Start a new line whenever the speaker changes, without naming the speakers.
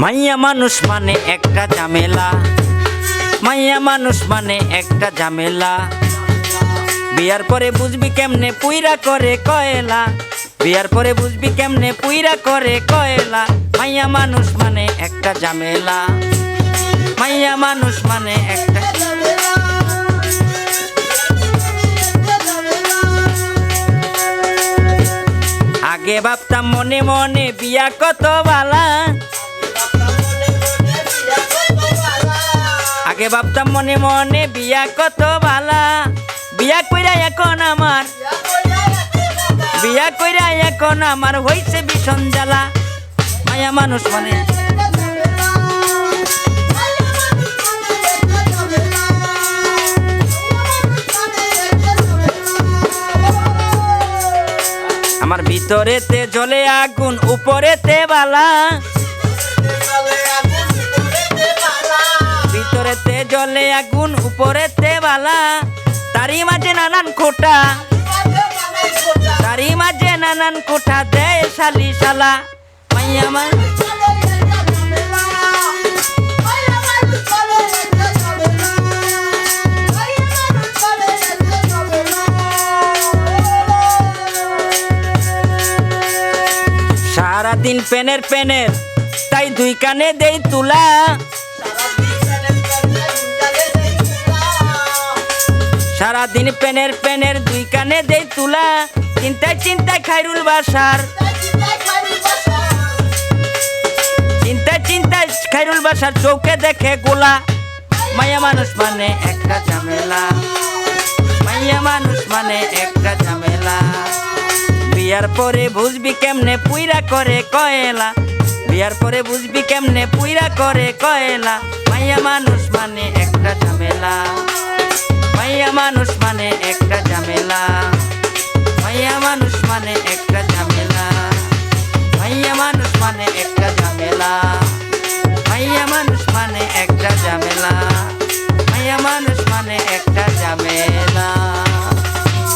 মাইয়া মানুষ মানে একটা ঝামেলা। মাইয়া মানুষ মানে একটা ঝামেলা। বিয়ার পরে বুঝবি কেমনে পুইরা করে কয়লা। বিয়ার পরে বুঝবি কেমনে পুইরা করে কয়লা। মাইয়া মানুষ মানে একটা ঝামেলা। মাইয়া মানুষ মানে একটা আগে ভাবতাম মনে মনে বিয়া কত বালা। আগে ভাবতাম মনে মনে বিয়া কত বালা। বিয়া কইরা এখন আমার। বিয়া কইরা এখন আমার হইছে ভীষণ জ্বালা। মায়া মানুষ মানে। আমার ভিতরেতে জ্বলে আগুন, উপরেতে বালা। ভিতরেতে জ্বলে আগুন, উপরেতে বালা। তারি মাঝে নানান খোটা। তারি মাঝে নানান কোঠা দেয় শালি শালা মাইয়া সারাদিন পেনের পেনের, তাই দুই কানে দেই তুলা। সারাদিন পেনের পেনের দুই কানে দেই তুলা। চিন্তায় চিন্তায় খাইরুল বাসার। চিন্তায় চিন্তায় খাইরুল বাসার চৌকে দেখে গোলা। মায়া মানুষ মানে একটা ঝামেলা। মাইয়া মানুষ মানে একটা ঝামেলা। বিয়ার পরে বুঝবি কেমনে পুইরা করে কয়লা। বিয়ার পরে বুঝবি কেমনে পুইরা করে কয়লা। মাইয়া মানুষ মানে একটা ঝামেলা। মাইয়া মানুষ মানে একটা ঝামেলা। মাইয়া মানুষ মানে একটা ঝামেলা। মাইয়া মানুষ মানে একটা